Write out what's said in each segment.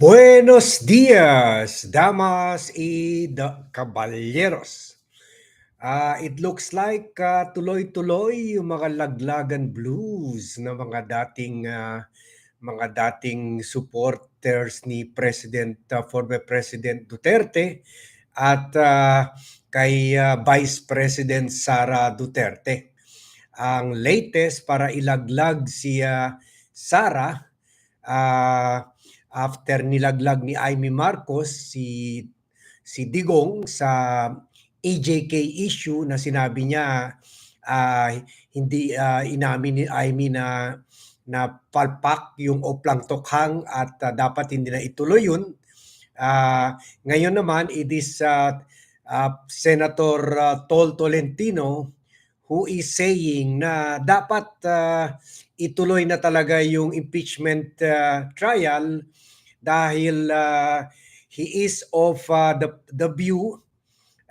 Buenos días, damas y da- caballeros. Ah, it looks like ah, tuloy-tuloy yung mga laglagan blues ng mga dating ah, mga dating supporters ni President ah, former President Duterte at ah, kay ah, Vice President Sara Duterte. Ang latest para ilaglag si ah, Sara ah, after nilaglag ni Amy Marcos si si Digong sa AJK issue na sinabi niya ah, hindi ah, inamin ni Amy na na palpak yung Oplang Tokhang at ah, dapat hindi na ituloy yun. Ah, ngayon naman it is ah, ah, Senator ah, Tol Tolentino who is saying na dapat ah, ituloy na talaga yung impeachment ah, trial dahil uh, he is of uh, the the view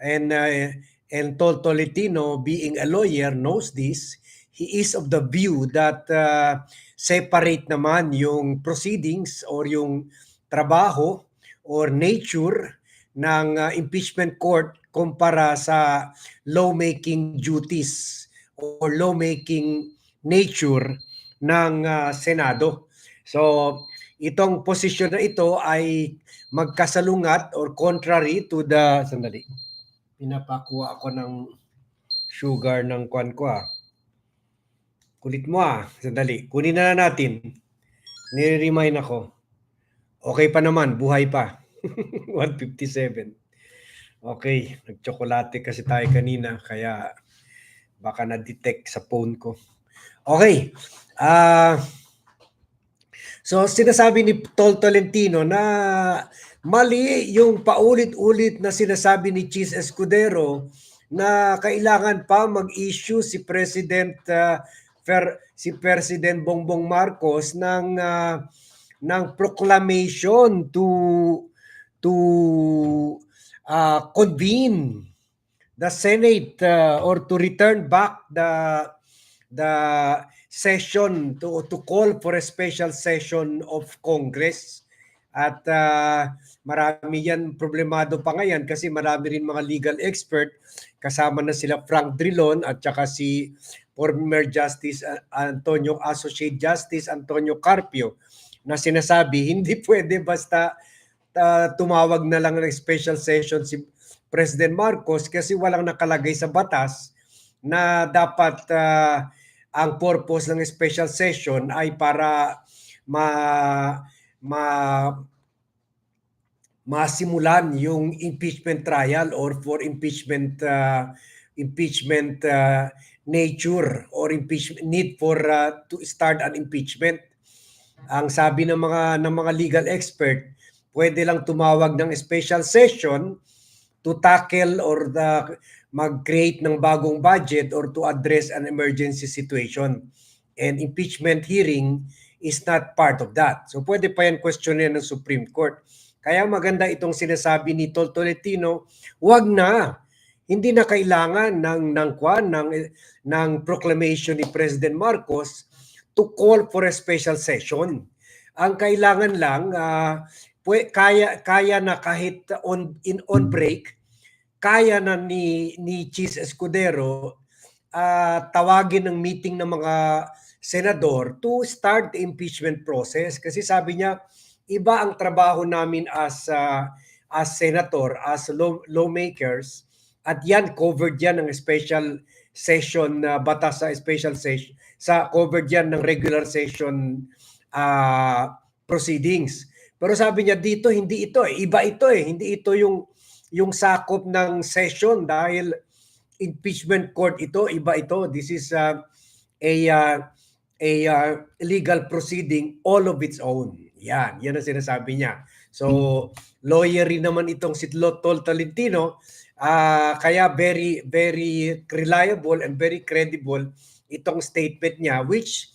and uh, and Tol Tolentino being a lawyer knows this. He is of the view that uh, separate naman yung proceedings or yung trabaho or nature ng uh, impeachment court kumpara sa lawmaking duties or lawmaking nature ng uh, Senado. So itong posisyon na ito ay magkasalungat or contrary to the sandali. Pinapakuha ako ng sugar ng kwan ko ah. Kulit mo ah. Sandali. Kunin na, na natin. Nire-remind ako. Okay pa naman. Buhay pa. 157. Okay. Nagtsokolate kasi tayo kanina. Kaya baka na-detect sa phone ko. Okay. Ah... So sinasabi ni Tol Tolentino na mali yung paulit-ulit na sinasabi ni Cheese Escudero na kailangan pa mag-issue si President uh, Fer, si President Bongbong Marcos ng uh, ng proclamation to to uh, convene the Senate uh, or to return back the the session to to call for a special session of Congress. At uh, marami yan problemado pa ngayon kasi marami rin mga legal expert. Kasama na sila Frank Drilon at saka si former Justice uh, Antonio Associate Justice Antonio Carpio na sinasabi hindi pwede basta uh, tumawag na lang ng special session si President Marcos kasi walang nakalagay sa batas na dapat uh, ang purpose ng special session ay para ma ma masimulan yung impeachment trial or for impeachment uh, impeachment uh, nature or impeachment need for uh, to start an impeachment. Ang sabi ng mga ng mga legal expert, pwede lang tumawag ng special session to tackle or the mag-create ng bagong budget or to address an emergency situation. And impeachment hearing is not part of that. So pwede pa yan questionin ng Supreme Court. Kaya maganda itong sinasabi ni Tol Tolentino, wag na. Hindi na kailangan ng ng kwan ng ng proclamation ni President Marcos to call for a special session. Ang kailangan lang uh, pwe, kaya kaya na kahit on in on break kaya na ni ni Cheese Escudero uh, tawagin ng meeting ng mga senador to start the impeachment process kasi sabi niya iba ang trabaho namin as uh, as senator as law, lawmakers at yan covered yan ng special session na uh, batas sa special session sa covered yan ng regular session uh, proceedings pero sabi niya dito hindi ito eh. iba ito eh hindi ito yung yung sakop ng session dahil impeachment court ito, iba ito. This is uh, a uh, a uh, legal proceeding all of its own. Yan, yan ang sinasabi niya. So, lawyer rin naman itong si Tol Tolentino, uh, kaya very very reliable and very credible itong statement niya which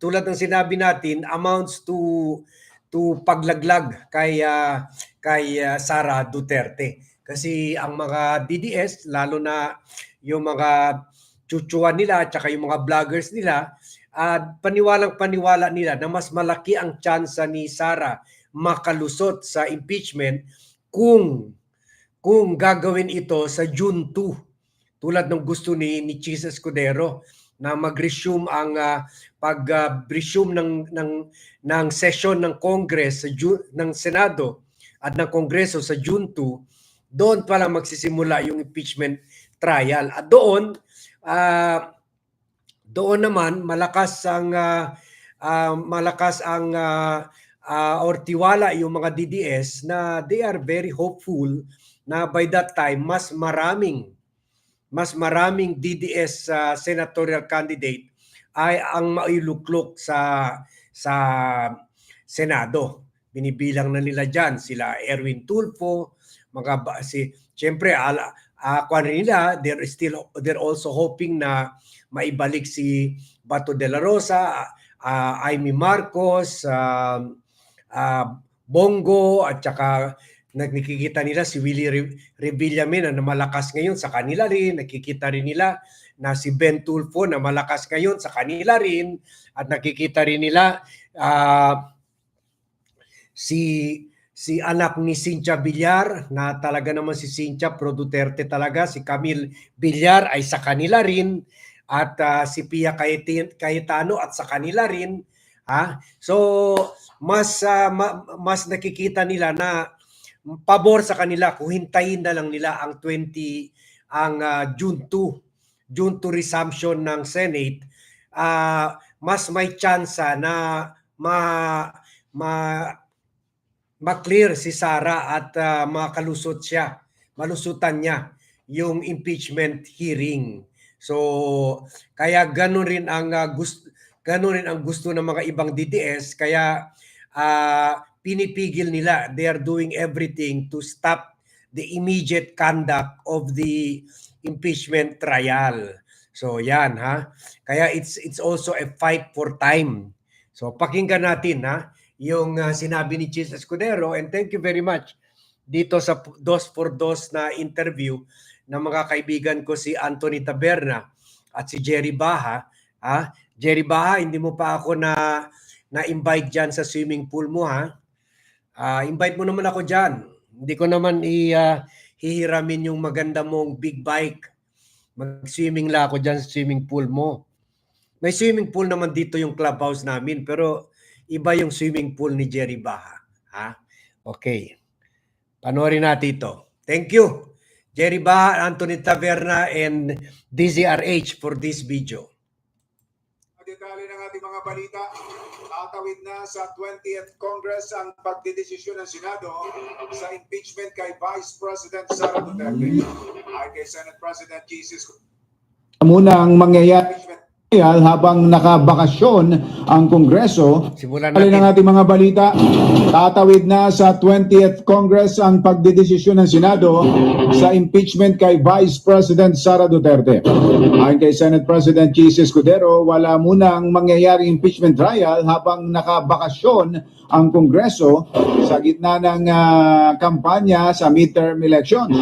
tulad ng sinabi natin amounts to to paglaglag kay uh, kay uh, Sara Duterte. Kasi ang mga DDS, lalo na yung mga chuchuan nila at saka yung mga vloggers nila, uh, paniwalang paniwala nila na mas malaki ang tsansa ni Sara makalusot sa impeachment kung kung gagawin ito sa June 2 tulad ng gusto ni ni Chis Escudero na mag-resume ang ah, pag-resume ng ng ng session ng Congress sa June, ng Senado at ng Kongreso sa June 2 doon pa lang magsisimula yung impeachment trial at doon ah, doon naman malakas ang ah, ah, malakas ang ah, ah, or tiwala yung mga DDS na they are very hopeful na by that time mas maraming mas maraming DDS sa senatorial candidate ay ang mailuklok sa sa Senado. Binibilang na nila diyan sila Erwin Tulfo, mga si syempre ala uh, nila they're still they're also hoping na maibalik si Bato de la Rosa, uh, Amy Marcos, uh, uh, Bongo at saka nakikita nila si Willie Re- na malakas ngayon sa kanila rin. Nakikita rin nila na si Ben Tulfo na malakas ngayon sa kanila rin. At nakikita rin nila uh, si si anak ni Cynthia Villar na talaga naman si Cynthia Pro Duterte talaga. Si Camille Villar ay sa kanila rin. At uh, si Pia Cayetano at sa kanila rin. Ha? So, mas uh, ma- mas nakikita nila na pabor sa kanila kung hintayin na lang nila ang 20 ang uh, June 2 June 2 resumption ng Senate uh, mas may chance na ma ma ma-clear si Sara at uh, makalusot siya malusutan niya yung impeachment hearing so kaya ganun rin ang uh, gusto ganun rin ang gusto ng mga ibang DDS kaya uh, pinipigil nila. They are doing everything to stop the immediate conduct of the impeachment trial. So yan ha. Kaya it's it's also a fight for time. So pakinggan natin ha yung uh, sinabi ni Chis Escudero and thank you very much dito sa dos for dos na interview ng mga kaibigan ko si Anthony Taberna at si Jerry Baha. Ha? Jerry Baha, hindi mo pa ako na na-invite diyan sa swimming pool mo ha. Uh, invite mo naman ako dyan. Hindi ko naman i, uh, hihiramin yung maganda mong big bike. Mag-swimming lang ako dyan sa swimming pool mo. May swimming pool naman dito yung clubhouse namin, pero iba yung swimming pool ni Jerry Baha. Ha? Okay. Panoorin natin ito. Thank you, Jerry Baha, Anthony Taverna, and DZRH for this video. Detalye ng ating mga balita, tatawid na sa 20th Congress ang pagdidesisyon ng Senado sa impeachment kay Vice President Sara Duterte. Ay kay Senate President Jesus muna ang mangyayari impeachment habang nakabakasyon ang Kongreso. Simulan Alin ang natin. ating mga balita, tatawid na sa 20th Congress ang pagdidesisyon ng Senado sa impeachment kay Vice President Sara Duterte. Ayon kay Senate President Chis Escudero, wala munang mangyayari impeachment trial habang nakabakasyon ang Kongreso sa gitna ng ah, kampanya sa midterm elections.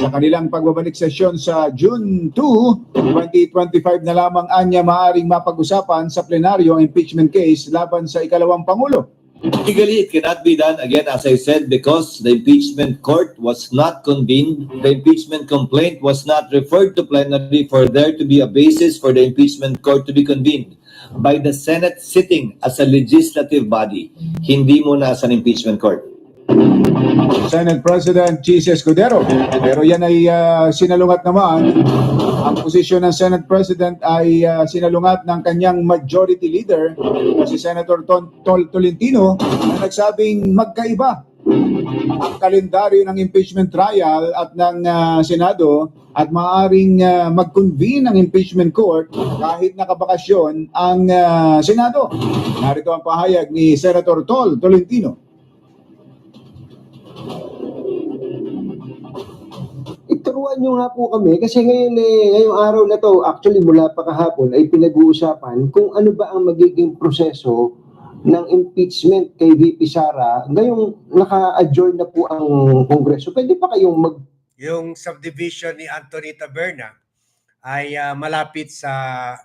Sa kanilang pagbabalik sesyon sa June 2, 2025 na lamang anya maaring mapag-usapan sa plenaryo ang impeachment case laban sa ikalawang Pangulo. Legally, it cannot be done again, as I said, because the impeachment court was not convened. The impeachment complaint was not referred to plenary for there to be a basis for the impeachment court to be convened by the Senate sitting as a legislative body, hindi muna as an impeachment court. Senate President Chis Escudero. Pero yan ay ah, sinalungat naman. Ang posisyon ng Senate President ay ah, sinalungat ng kanyang majority leader si Senator Ton Tol Tolentino na nagsabing magkaiba ang kalendaryo ng impeachment trial at ng ah, Senado at maaring ah, mag-convene ang impeachment court kahit nakabakasyon ang ah, Senado. Narito ang pahayag ni Senator Tol Tolentino. Ituruan nyo nga po kami kasi ngayon eh, ngayong araw na to, actually mula pa kahapon ay pinag-uusapan kung ano ba ang magiging proseso ng impeachment kay VP Sara. Ngayong naka-adjourn na po ang Kongreso. Pwede pa kayong mag yung subdivision ni Anthony Taberna ay ah, malapit sa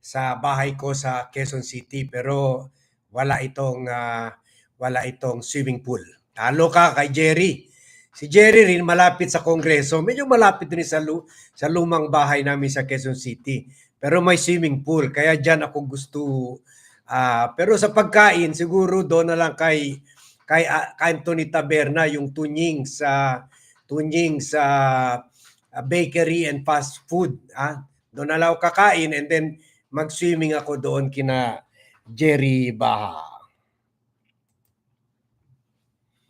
sa bahay ko sa Quezon City pero wala itong ah, wala itong swimming pool. Talo ka kay Jerry. Si Jerry rin malapit sa Kongreso. Medyo malapit din sa, lu- sa lumang bahay namin sa Quezon City. Pero may swimming pool. Kaya dyan ako gusto. ah, pero sa pagkain, siguro doon na lang kay, kay, kay Anthony Taberna, yung tunying sa tunying sa ah, bakery and fast food. Ah. Doon na lang kakain and then mag-swimming ako doon kina Jerry Baha.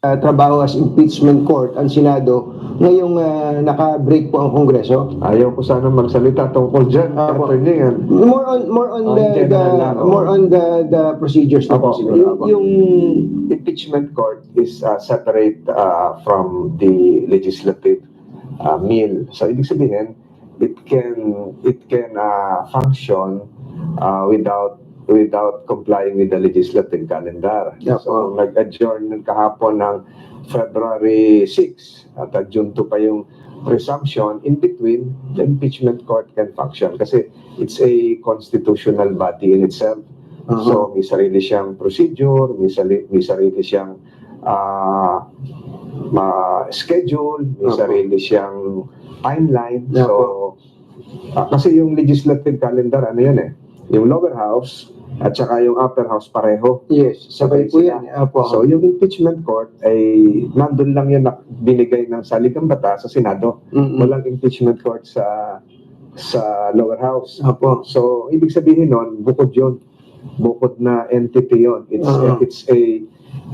Uh, trabaho as impeachment court ang Senado ngayong uh, naka-break po ang Kongreso? Ayaw ko sana magsalita tungkol dyan. Apo. Attorney, yan. More on more on On the, the lang, oh. more on the the procedures na po siguro. apo. Yung Impeachment court is uh, separate uh, from the legislative uh, meal. So, ibig sabihin, it can it can uh, function uh, without without complying with the legislative calendar. Yeah, so, nag-adjourn kahapon ng February 6 at uh, June 2 pa yung presumption in between the impeachment court can function kasi it's a constitutional body in itself Uh-huh. So, may sarili siyang procedure, may, sali, may sarili siyang ah, ma schedule, may Opo. sarili siyang timeline. Yeah, So, ah, kasi yung legislative calendar, ano yan eh, yung lower house at saka yung upper house pareho. yes, sabay po yan. Apo. So, yung impeachment court ay nandun lang yun na binigay ng saligang bata sa Senado. Mm-mm. Walang impeachment court sa sa lower house. Apo. So, ibig sabihin nun, bukod yun. Bukod na entity yun. It's, Oo. it's a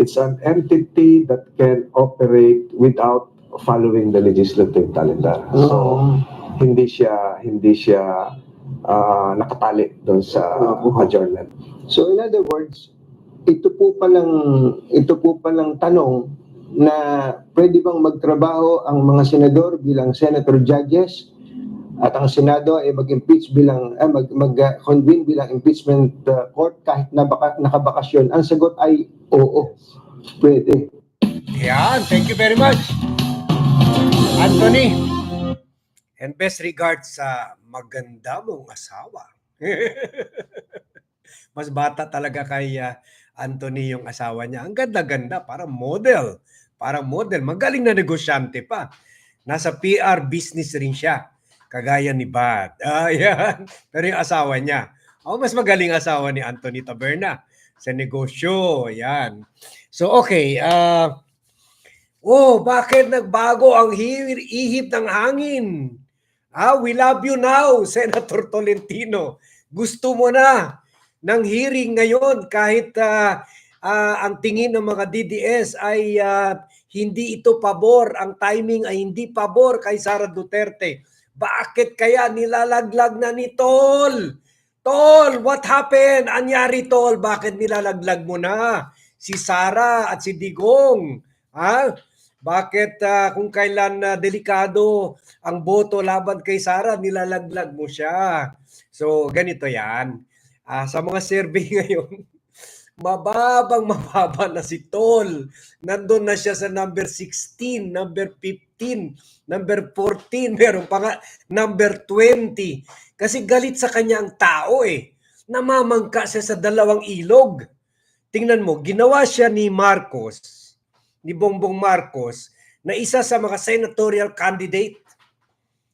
it's an entity that can operate without following the legislative calendar. So, Oo. hindi siya hindi siya ah, nakatali doon sa adjournment. So in other words, ito po palang ito po palang tanong na pwede bang magtrabaho ang mga senador bilang senator judges at ang Senado ay mag-impeach bilang eh, mag mag-convene bilang impeachment uh, court kahit na baka, nakabakasyon. Ang sagot ay oo. Pwede. Yan, thank you very much. Anthony. And best regards sa maganda mong asawa. Mas bata talaga kay ah, Anthony yung asawa niya. Ang ganda-ganda, parang model. Parang model. Magaling na negosyante pa. Nasa PR business rin siya. Kagaya ni Bad. Ayan. Pero yung asawa niya. Oh, mas magaling asawa ni Anthony Taberna sa negosyo. Yan. So okay, ah Oh, bakit nagbago ang hi- ihip ng hangin? Ah, we love you now, Senator Tolentino. Gusto mo na ng hearing ngayon kahit ah, ah, ang tingin ng mga DDS ay ah, hindi ito pabor, ang timing ay hindi pabor kay Sara Duterte. Bakit kaya nilalaglag na ni Tol? Tol, what happened? Anyari Tol, bakit nilalaglag mo na si Sara at si Digong? Ha? Bakit ah, kung kailan na delikado ang boto laban kay Sara, nilalaglag mo siya? So, ganito yan. Ah, sa mga survey ngayon, mababang mababa na si Tol. Nandun na siya sa number 16, number 15, number 14, meron pa nga number 20. Kasi galit sa kanya ang tao eh. Namamangka siya sa dalawang ilog. Tingnan mo, ginawa siya ni Marcos, ni Bongbong Marcos, na isa sa mga senatorial candidate,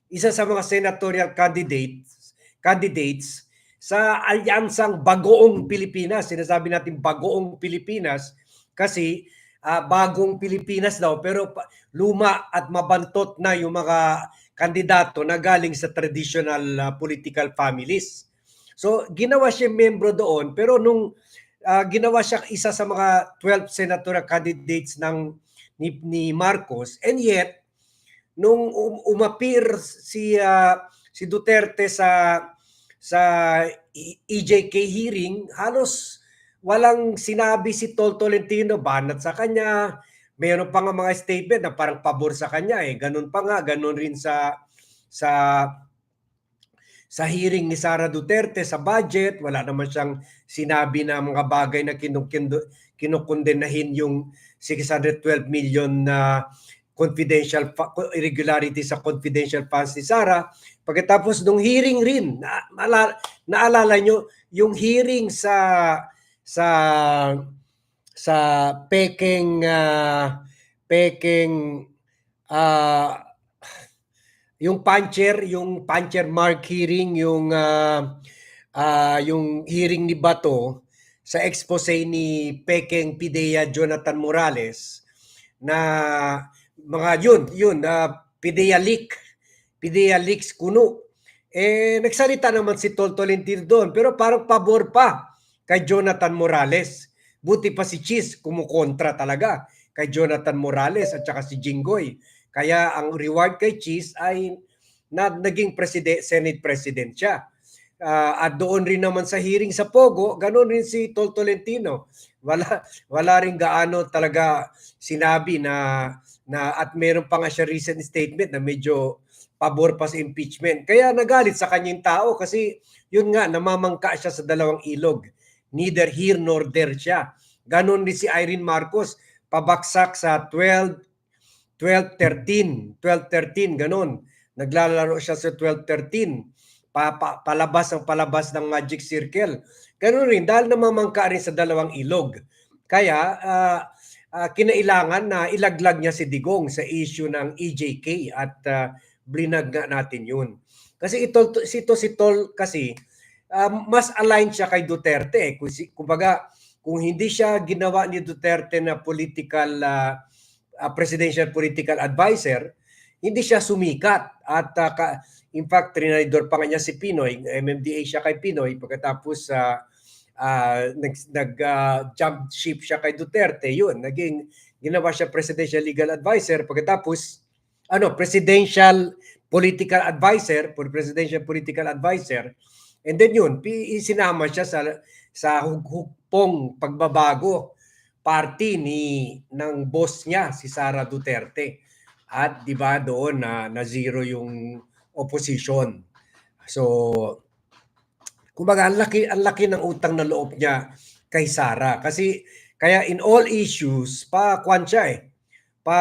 isa sa mga senatorial candidates, candidates sa alyansang Bagoong Pilipinas. Sinasabi natin Bagoong Pilipinas kasi ah, bagong Pilipinas daw pero luma at mabantot na yung mga kandidato na galing sa traditional ah, political families. So ginawa siya membro doon pero nung ah, ginawa siya isa sa mga 12 senatorial candidates ng ni, ni Marcos. And yet nung um- umapir si ah, si Duterte sa sa E- EJK hearing halos walang sinabi si Tol Tolentino banat sa kanya. Mayroon pa nga mga statement na parang pabor sa kanya eh. Ganun pa nga ganun rin sa sa sa hearing ni Sara Duterte sa budget wala naman siyang sinabi na mga bagay na kinukondenahin yung 612 million na confidential irregularity sa confidential funds ni Sara. Pagkatapos nung hearing rin, na, naala- naalala nyo yung hearing sa sa sa peking ah, peking ah, yung puncher, yung puncher mark hearing, yung ah, ah, yung hearing ni Bato sa expose ni Peking Pidea Jonathan Morales na mga yun, yun, uh, Pidea leak, Pidea leaks kuno. Eh, nagsalita naman si Tol Tolentino doon, pero parang pabor pa kay Jonathan Morales. Buti pa si Cheese kumukontra talaga kay Jonathan Morales at saka si Jinggoy. Kaya ang reward kay Cheese ay na naging president, Senate President siya. Ah, at doon rin naman sa hearing sa Pogo, ganoon rin si Tol Tolentino. Wala wala rin gaano talaga sinabi na na at meron pa nga siya recent statement na medyo pabor pa sa impeachment. Kaya nagalit sa kanyang tao kasi yun nga namamangka siya sa dalawang ilog. Neither here nor there siya. Ganon din si Irene Marcos pabaksak sa 12 12-13, 12-13, ganon. Naglalaro siya sa 12-13 pa, pa, palabas ang palabas ng Magic Circle. Ganun rin, dahil namamangka rin sa dalawang ilog. Kaya, ah, ah, kinailangan na ilaglag niya si Digong sa issue ng EJK at uh, blinag nga natin yun. Kasi ito, si ito si Tol kasi, ah, mas aligned siya kay Duterte. eh. Kung, kumbaga, kung hindi siya ginawa ni Duterte na political, ah, ah, presidential political advisor, hindi siya sumikat. At ah, ka- in fact, trinidor pa nga niya si Pinoy, MMDA siya kay Pinoy, pagkatapos sa nag, nag ah, jump ship siya kay Duterte, yun, naging ginawa siya presidential legal advisor, pagkatapos, ano, presidential political advisor, for presidential political advisor, and then yun, isinama siya sa sa hugpong pagbabago party ni ng boss niya si Sara Duterte. At 'di ba doon na na zero yung opposition. So kumbaga ang laki ang laki ng utang na loob niya kay Sara kasi kaya in all issues pa kwan siya eh. Pa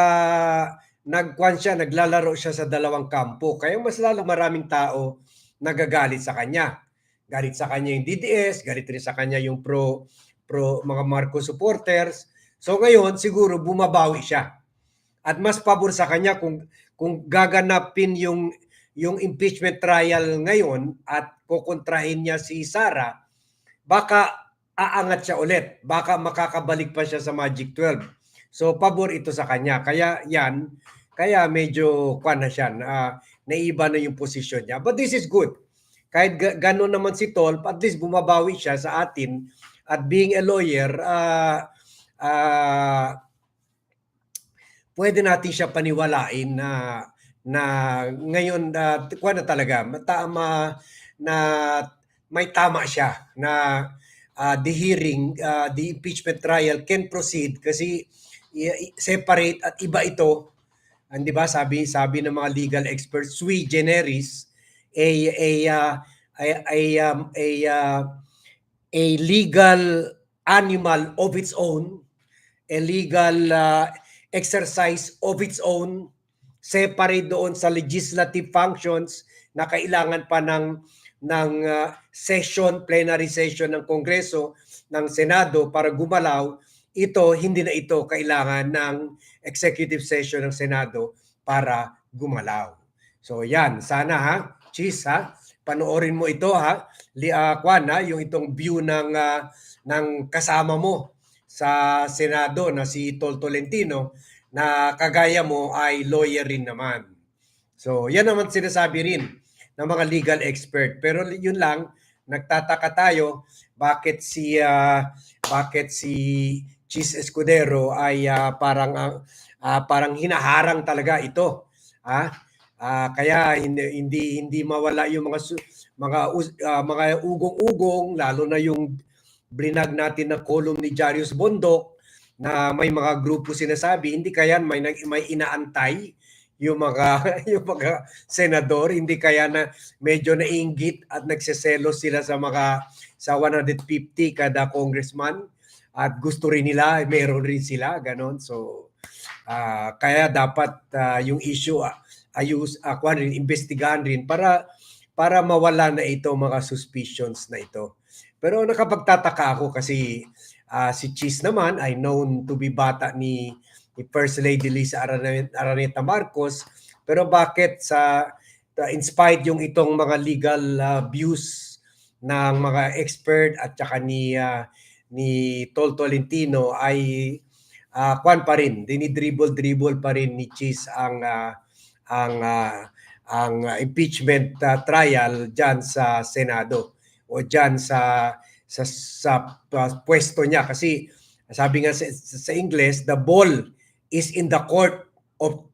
nagkwan siya, naglalaro siya sa dalawang kampo. Kaya mas lalo maraming tao nagagalit sa kanya. Galit sa kanya yung DDS, galit rin sa kanya yung pro pro mga Marcos supporters. So ngayon siguro bumabawi siya. At mas pabor sa kanya kung kung gaganapin yung yung impeachment trial ngayon at kukontrahin niya si Sara, baka aangat siya ulit. Baka makakabalik pa siya sa Magic 12. So pabor ito sa kanya. Kaya yan, kaya medyo kwan na siya, na, naiba na yung posisyon niya. But this is good. Kahit ga- gano'n naman si Tol, at least bumabawi siya sa atin. At being a lawyer, ah ah, pwede natin siya paniwalain na na ngayon na kuha na talaga matama na may tama siya na ah, the hearing ah, the impeachment trial can proceed kasi separate at iba ito. Ah, 'di ba sabi sabi ng mga legal experts sui generis a a a a, um, a, ah, a legal animal of its own a legal ah, exercise of its own, separate doon sa legislative functions na kailangan pa ng ng ah, session, plenary session ng Kongreso, ng Senado para gumalaw, ito hindi na ito kailangan ng executive session ng Senado para gumalaw. So yan, sana ha, cheese ha, panoorin mo ito ha, li uh, Kwan ha, yung itong view ng ah, ng kasama mo sa Senado na si Tol Tolentino na kagaya mo ay lawyer rin naman. So, yan naman sinasabi rin ng mga legal expert. Pero yun lang, nagtataka tayo bakit si ah, bakit si Cheese Escudero ay ah, parang ah, ah, parang hinaharang talaga ito. Ah, Ah, kaya hindi hindi hindi mawala yung mga mga ah, mga ugong-ugong lalo na yung blinag natin na column ni Jarius Bondok na may mga grupo sinasabi hindi kaya may may inaantay yung mga yung mga senador hindi kaya na medyo nainggit at nagseselos sila sa mga sa 150 kada congressman at gusto rin nila meron rin sila ganon. So ah, kaya dapat ah, yung issue ah, ayus ako rin investigahan rin para para mawala na ito mga suspicions na ito pero nakapagtataka ako kasi Ah, si Cheese naman ay known to be bata ni, ni First Lady Lisa Araneta, Marcos. Pero bakit sa uh, inspired yung itong mga legal uh, views ng mga expert at saka ni ah, ni Tol Tolentino ay ah, kwan pa rin, dinidribble dribble pa rin ni Cheese ang ah, ang ah, ang impeachment ah, trial diyan sa Senado o diyan sa sa sa ah, pwesto niya. Kasi sabi nga sa, sa English the ball is in the court of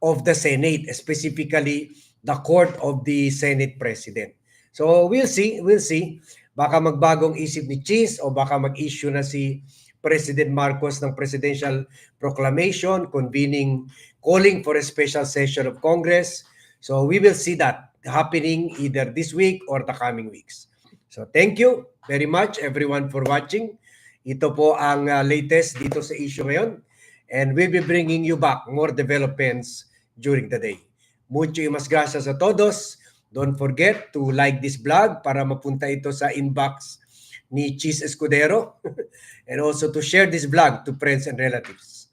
of the Senate specifically the court of the Senate President. So we'll see we'll see. Baka magbagong isip ni Cheese o baka mag-issue na si President Marcos ng presidential proclamation convening calling for a special session of Congress. So we will see that happening either this week or the coming weeks. So thank you very much everyone for watching. Ito po ang uh, latest dito sa issue ngayon. And we'll be bringing you back more developments during the day. Mucho mas gracias a todos. Don't forget to like this vlog para mapunta ito sa inbox ni Cheese Escudero and also to share this vlog to friends and relatives.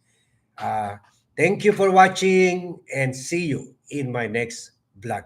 Uh, thank you for watching and see you in my next vlog.